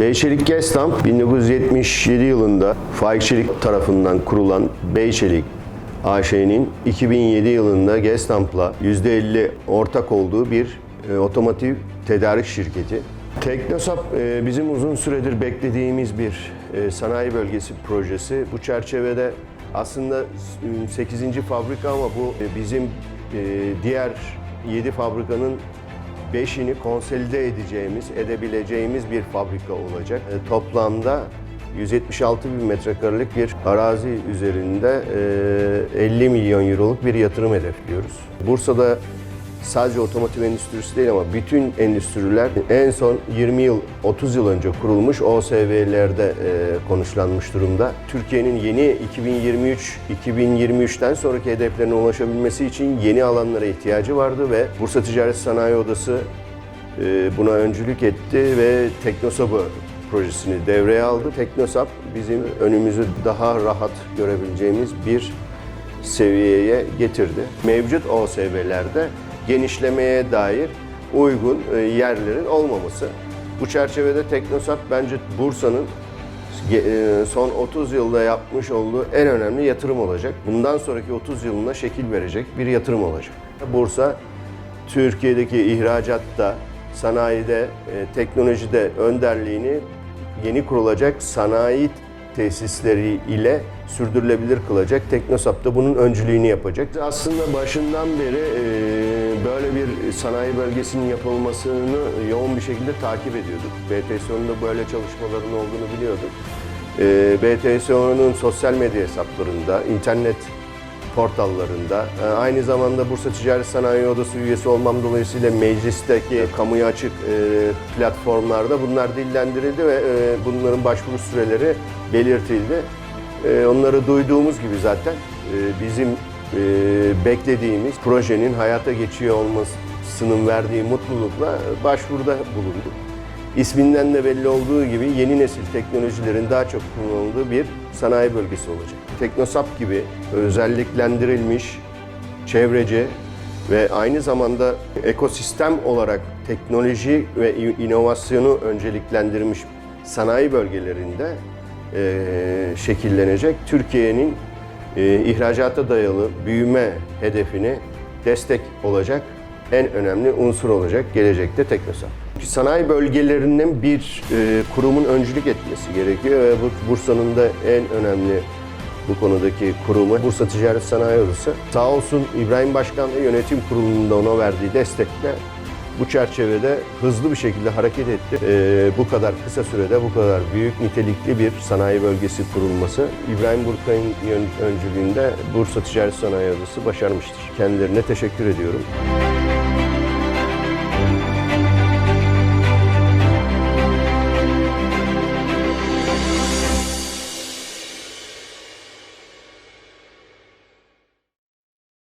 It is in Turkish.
Beyçelik Gestamp 1977 yılında Faik Çelik tarafından kurulan Beyçelik AŞ'nin 2007 yılında Gestamp'la %50 ortak olduğu bir e, otomotiv tedarik şirketi. Teknosap e, bizim uzun süredir beklediğimiz bir e, sanayi bölgesi projesi. Bu çerçevede aslında 8. fabrika ama bu e, bizim e, diğer 7 fabrikanın Beşini konsolide edeceğimiz, edebileceğimiz bir fabrika olacak. E, toplamda 176 bin metrekarelik bir arazi üzerinde e, 50 milyon euroluk bir yatırım hedefliyoruz. Bursa'da sadece otomotiv endüstrisi değil ama bütün endüstriler en son 20 yıl, 30 yıl önce kurulmuş OSV'lerde e, konuşlanmış durumda. Türkiye'nin yeni 2023-2023'ten sonraki hedeflerine ulaşabilmesi için yeni alanlara ihtiyacı vardı ve Bursa Ticaret Sanayi Odası e, buna öncülük etti ve Teknosap'ı projesini devreye aldı. Teknosap bizim önümüzü daha rahat görebileceğimiz bir seviyeye getirdi. Mevcut OSV'lerde genişlemeye dair uygun e, yerlerin olmaması. Bu çerçevede Teknosap bence Bursa'nın e, son 30 yılda yapmış olduğu en önemli yatırım olacak. Bundan sonraki 30 yılına şekil verecek bir yatırım olacak. Bursa Türkiye'deki ihracatta, sanayide, e, teknolojide önderliğini yeni kurulacak sanayi tesisleri ile sürdürülebilir kılacak. Teknosap da bunun öncülüğünü yapacak. Aslında başından beri sanayi bölgesinin yapılmasını yoğun bir şekilde takip ediyorduk. BTSO'nun da böyle çalışmaların olduğunu biliyorduk. E, BTSO'nun sosyal medya hesaplarında, internet portallarında. e, Aynı zamanda Bursa Ticaret Sanayi Odası üyesi olmam dolayısıyla meclisteki kamuya açık e, platformlarda bunlar dillendirildi ve e, bunların başvuru süreleri belirtildi. E, Onları duyduğumuz gibi zaten e, bizim e, beklediğimiz projenin hayata geçiyor olmasının verdiği mutlulukla başvuruda bulunduk. İsminden de belli olduğu gibi yeni nesil teknolojilerin daha çok kullanıldığı bir sanayi bölgesi olacak. Teknosap gibi özelliklendirilmiş, çevreci ve aynı zamanda ekosistem olarak teknoloji ve inovasyonu önceliklendirmiş sanayi bölgelerinde eee, şekillenecek Türkiye'nin eee, ihracata dayalı büyüme hedefini destek olacak en önemli unsur olacak gelecekte Teknosap. Sanayi bölgelerinin bir e, kurumun öncülük etmesi gerekiyor ve bu Bursa'nın da en önemli bu konudaki kurumu Bursa Ticaret Sanayi Odası. Sağ olsun İbrahim Başkan ve yönetim kurulunda ona verdiği destekle bu çerçevede hızlı bir şekilde hareket etti. E, bu kadar kısa sürede bu kadar büyük nitelikli bir sanayi bölgesi kurulması İbrahim Burkay'ın öncülüğünde Bursa Ticaret Sanayi Odası başarmıştır. Kendilerine teşekkür ediyorum.